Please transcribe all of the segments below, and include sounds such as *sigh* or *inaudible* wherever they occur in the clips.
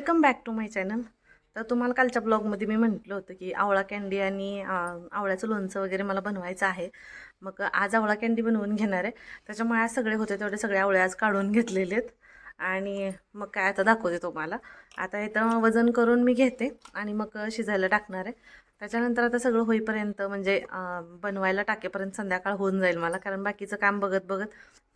Welcome back to my channel तर तुम्हाला कालच्या ब्लॉगमध्ये मी म्हटलं होतं की आवळा कॅन्डी आणि आवळ्याचं लोणचं वगैरे मला बनवायचं आहे. मग आज आवळा कॅन्डी बनवून घेणार आहे. त्याच्यामुळे आज सगळे होते तेवढे सगळे आवळे आज काढून घेतलेले आहेत. आणि मग काय आता दाखवते तुम्हाला. आता इथं वजन करून मी घेते आणि मग शिजायला टाकणार आहे. त्याच्यानंतर आता सगळं होईपर्यंत म्हणजे बनवायला टाकेपर्यंत संध्याकाळ होऊन जाईल मला. कारण बाकीचं काम बघत बघत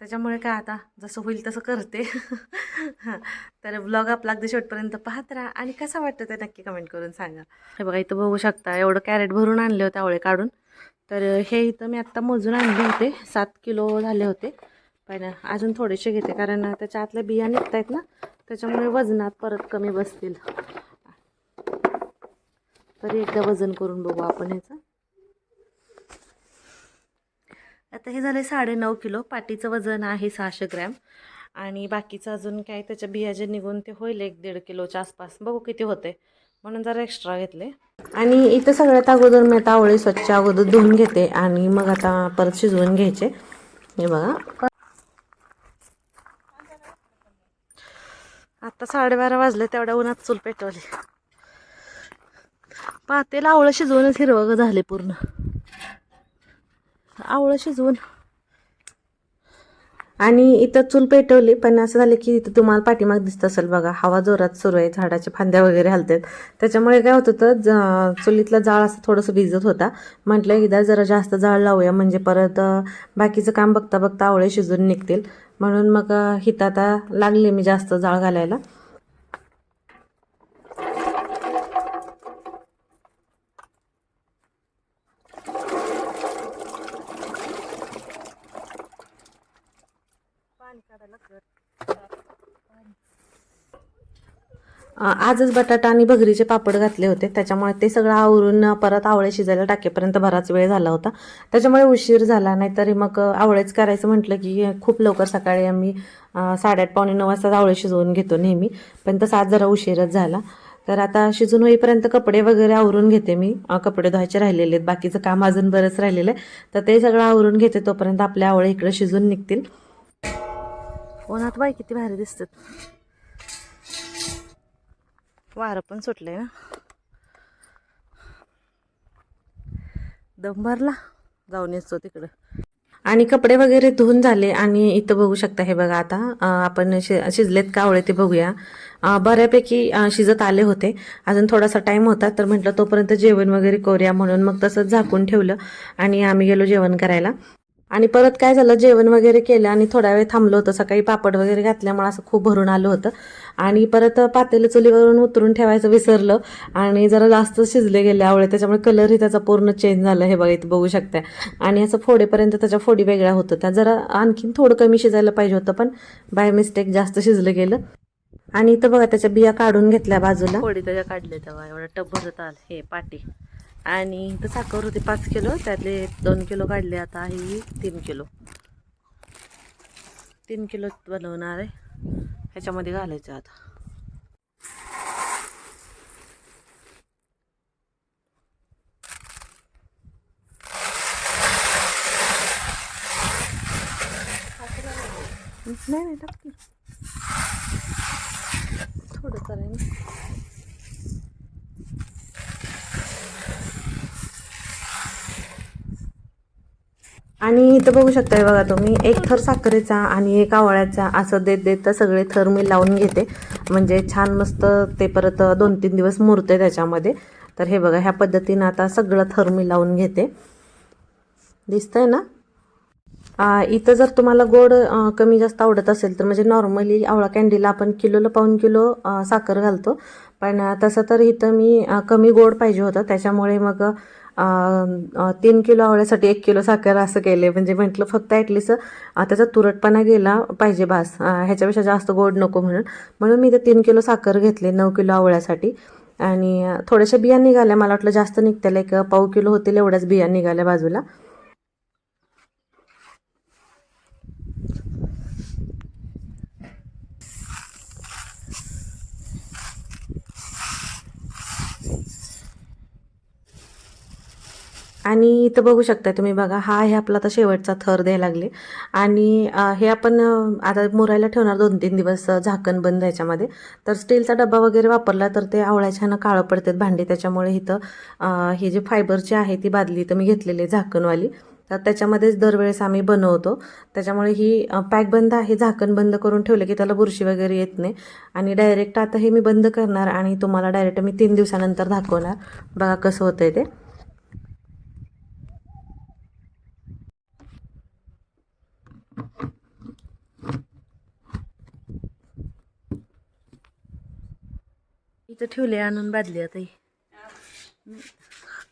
त्याच्यामुळे काय आता जसं होईल तसं करते. *laughs* तर ब्लॉग आपला अगदी शेवटपर्यंत पाहत राहा. आणि कसा वाटतं ते नक्की कमेंट करून सांगा. हे बघा इथं बघू शकता एवढं कॅरेट भरून आणले होते आवळे काढून. तर हे इथं मी आत्ता मोजून आणले होते. सात किलो झाले होते. पण अजून थोडेसे घेते. कारण त्याच्या आतल्या बिया निघत आहेत ना त्याच्यामुळे वजनात परत कमी बसतील. तरी एकदा वजन करून बघू आपण ह्याचं. आता हे झाले साडे नऊ किलो. पाटीचं वजन आहे सहाशे ग्रॅम. आणि बाकीचं अजून काय त्याच्या बिया जे निघून ते होईल एक दीड किलोच्या आसपास. बघू किती होते म्हणून जरा एक्स्ट्रा घेतले. आणि इथं सगळ्यात अगोदर मी आता आवळे स्वच्छ अगोदर धुवून घेते. आणि मग आता परत शिजवून घ्यायचे. हे बघा. आता साडेबारा वाजले तेवढ्या उन्हात चूल पेटवली. पातेला आवळं शिजवूनच हिरवं झाले पूर्ण. आवळं शिजवून. आणि इथं चूल पेटवली पण असं झालं की इथं तुम्हाला पाठीमाग दिसत असेल बघा हवा जोरात सुरू आहे झाडाच्या फांद्या वगैरे हलतात. त्याच्यामुळे काय होत होतं चुलीतला जाळ असं थोडंसं भिजत होता. म्हटलं एकदा जरा जास्त जाळ लावूया म्हणजे परत बाकीचं काम बघता बघता आवळे शिजून निघतील. म्हणून मग हिता आता लागले मी जास्त जाळ घालायला. आजच बटाटा आणि भगरीचे पापड घातले होते. त्याच्यामुळे ते सगळं आवरून परत आवळे शिजायला टाकेपर्यंत बराच वेळ झाला होता. त्याच्यामुळे उशीर झाला नाहीतरी मग आवळेच करायचं म्हटलं की खूप लवकर सकाळी आम्ही साडेआठ पावणे नऊ वाजता आवळे शिजवून घेतो नेहमी. पण तसा आज जरा उशीरच झाला. तर आता शिजून होईपर्यंत कपडे वगैरे आवरून घेते मी. कपडे धुवायचे राहिलेले आहेत. बाकीचं काम अजून बरंच राहिलेलं आहे. तर ते सगळं आवरून घेते तोपर्यंत आपल्या आवळे इकडे शिजून निघतील. उन्हात बाई किती भारी दिसतात. वारं पण सुटलंय ना. दम भरला. जाऊन येतो तिकडं. आणि कपडे वगैरे धुवून झाले आणि इथं बघू शकता हे बघा आता. आपण शि शिजलेत कावळे ते बघूया. बऱ्यापैकी शिजत आले होते. अजून थोडासा टाईम होता तर म्हटलं तोपर्यंत जेवण वगैरे करूया म्हणून मग तसंच झाकून ठेवलं आणि आम्ही गेलो जेवण करायला. आणि परत काय झालं जेवण वगैरे केलं आणि थोडा वेळ थांबलो होतं. सकाळी पापड वगैरे घातल्यामुळे असं खूप भरून आलं होतं. आणि परत पातेलं चुलीवरून उतरून ठेवायचं विसरलं आणि जरा जास्त शिजले गेले आवळे त्याच्यामुळे कलरही त्याचा पूर्ण चेंज झाला. हे बघा इथं बघू शकता आणि असं फोडेपर्यंत त्याच्या फोडी वेगळ्या होत त्या जरा आणखीन थोडं कमी शिजायला पाहिजे होतं पण बाय मिस्टेक जास्त शिजलं गेलं. आणि इथं बघा त्याच्या बिया काढून घेतल्या बाजूला. फोडी त्याच्या काढले तेव्हा. एवढा टब भरत हे पाटी. आणि इथं साखर होते पाच किलो त्यातले दोन किलो काढले आता ही तीन किलो. तीन किलो बनवणार आहे. ह्याच्यामध्ये घालायचं आता. नाही नाही टाकते थोडं करायला आणि इथं बघू शकताय बघा तुम्ही एक थर साखरेचा आणि एक आवळ्याचा असं देत देत तर सगळे थर मी लावून घेते. म्हणजे छान मस्त ते परत दोन तीन दिवस मुरते त्याच्यामध्ये. तर हे बघा ह्या पद्धतीनं आता सगळं थर मी लावून घेते. दिसतंय ना? इथं जर तुम्हाला गोड कमी जास्त आवडत असेल तर म्हणजे नॉर्मली आवळा कॅन्डीला आपण किलोला पाऊन किलो साखर घालतो. पण तसं तर इथं मी कमी गोड पाहिजे होतं. त्याच्यामुळे मग तीन किलो आवळ्यासाठी एक किलो साखर असं केले म्हणजे म्हटलं फक्त ॲटलिस्ट त्याचा तुरटपणा गेला पाहिजे बास. ह्याच्यापेक्षा जास्त गोड नको म्हणून. म्हणून मी ते तीन किलो साखर घेतले नऊ किलो आवळ्यासाठी. आणि थोड्याशा बिया निघाल्या. मला वाटलं जास्त निघतील. एक पाऊ किलो होतील एवढ्याच बिया निघाल्या बाजूला. आणि इथं बघू शकता तुम्ही बघा हा आहे आपला आता शेवटचा थर द्यायला लागले. आणि हे आपण आता मुरायला ठेवणार दोन तीन दिवस झाकण बंद ह्याच्यामध्ये तर स्टीलचा डबा वगैरे वापरला तर ते आवळ्याच्यानं काळं पडतात भांडे त्याच्यामुळे इथं हे जे फायबरची आहे ती बादली इथं मी घेतलेली आहे झाकणवाली. तर त्याच्यामध्येच दरवेळेस आम्ही बनवतो. त्याच्यामुळे ही पॅक बंद आहे झाकण बंद करून ठेवलं की त्याला बुरशी वगैरे येत नाही. आणि डायरेक्ट आता हे मी बंद करणार आणि तुम्हाला डायरेक्ट मी तीन दिवसानंतर दाखवणार. बघा कसं होतं आहे ते. इथं ठेवले आणून बादली आता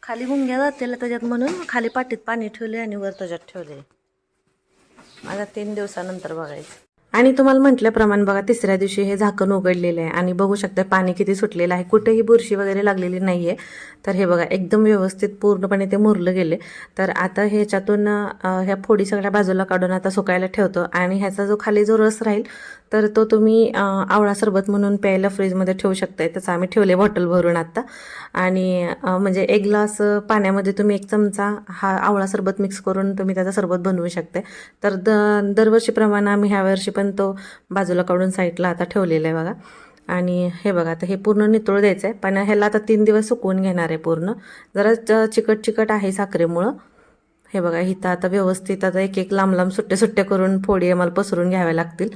खाली मुंग्या जातील त्याच्यात म्हणून खाली पाटीत पाणी ठेवले आणि वर त्याच्यात ठेवले माझा तीन दिवसानंतर बघायचं. आणि तुम्हाला म्हटल्याप्रमाणे बघा तिसऱ्या दिवशी हे झाकण उघडलेलं आहे आणि बघू शकता पाणी किती सुटलेलं आहे. कुठेही बुरशी वगैरे लागलेली नाही आहे तर हे बघा एकदम व्यवस्थित पूर्णपणे ते मुरलं गेले तर आता ह्याच्यातून ह्या फोडी सगळ्या बाजूला काढून आता सुकायला ठेवतो. आणि ह्याचा जो खाली जो रस राहील तर तो तुम्ही आवळा सरबत म्हणून प्यायला फ्रीजमध्ये ठेवू शकताय. तसं आम्ही ठेवले बॉटल भरून आत्ता आणि म्हणजे एक ग्लास पाण्यामध्ये तुम्ही एक चमचा हा आवळा सरबत मिक्स करून तुम्ही त्याचा सरबत बनवू शकताय. तर द दरवर्षीप्रमाणे आम्ही ह्या वर्षी पण तो बाजूला काढून साईडला आता ठेवलेला आहे बघा. आणि हे बघा आता हे पूर्ण नितळ द्यायचं आहे. पण ह्याला आता तीन दिवस सुकवून घेणार आहे पूर्ण. जरा चिकट चिकट आहे साखरेमुळं. हे बघा इथं आता व्यवस्थित आता एक एक लांब लांब सुट्टे सुट्टे करून फोडी आम्हाला पसरून घ्याव्या लागतील.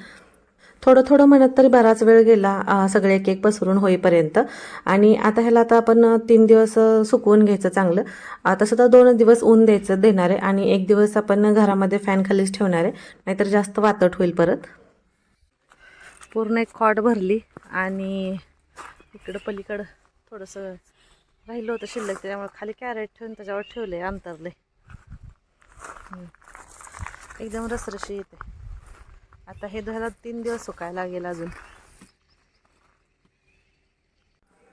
थोडं थोडं म्हणत तरी बराच वेळ गेला सगळे एक एक पसरून होईपर्यंत. आणि आता ह्याला आता आपण तीन दिवस सुकवून घ्यायचं चांगलं. तसं तर दोन दिवस ऊन द्यायचं देणार आहे. आणि एक दिवस आपण घरामध्ये फॅन खालीच ठेवणार आहे. नाहीतर जास्त वातट होईल परत. पूर्ण एक खॉट भरली. आणि इकडं पलीकडं थोडंसं राहिलं होतं शिल्लक त्याच्यामुळे खाली कॅरेट ठेवून त्याच्यावर ठेवले अंतरले एकदम रसरशी येते. आता हे धरा तीन दिवस सुकायला लागेल अजून.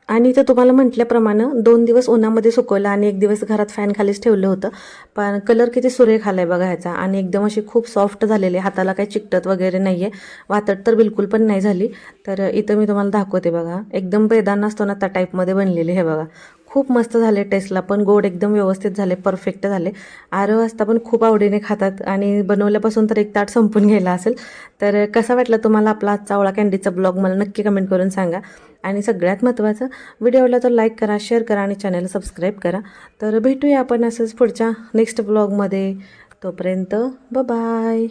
आणि इथं तुम्हाला म्हटल्याप्रमाणे दोन दिवस उन्हामध्ये सुकवलं आणि एक दिवस घरात फॅन खालीच ठेवलं होतं. पण कलर किती सुरेख आलाय बघा ह्याचा आणि एकदम अशी खूप सॉफ्ट झालेली आहे. हाताला काही चिकटत वगैरे नाही आहे वातट तर बिलकुल पण नाही झाली. तर इथं मी तुम्हाला दाखवते बघा. एकदम बेदान असतो ना त्या टाईपमध्ये बनलेले हे बघा. खूप मस्त झाले टेस्टला पण गोड एकदम व्यवस्थित झाले परफेक्ट झाले. आरव वाजता पण खूप आवडीने खातात आणि बनवल्यापासून तर एक ताट संपून गेला असेल. तर कसा वाटला तुम्हाला आपला आजचा आवळा कॅन्डीचा ब्लॉग? मला नक्की कमेंट करून सांगा. आणि सगळ्यात महत्त्वाचं व्हिडिओ आवडला तर लाईक करा शेअर करा आणि चॅनल सबस्क्राईब करा. तर भेटूया आपण असंच पुढच्या नेक्स्ट ब्लॉगमध्ये. तोपर्यंत बाय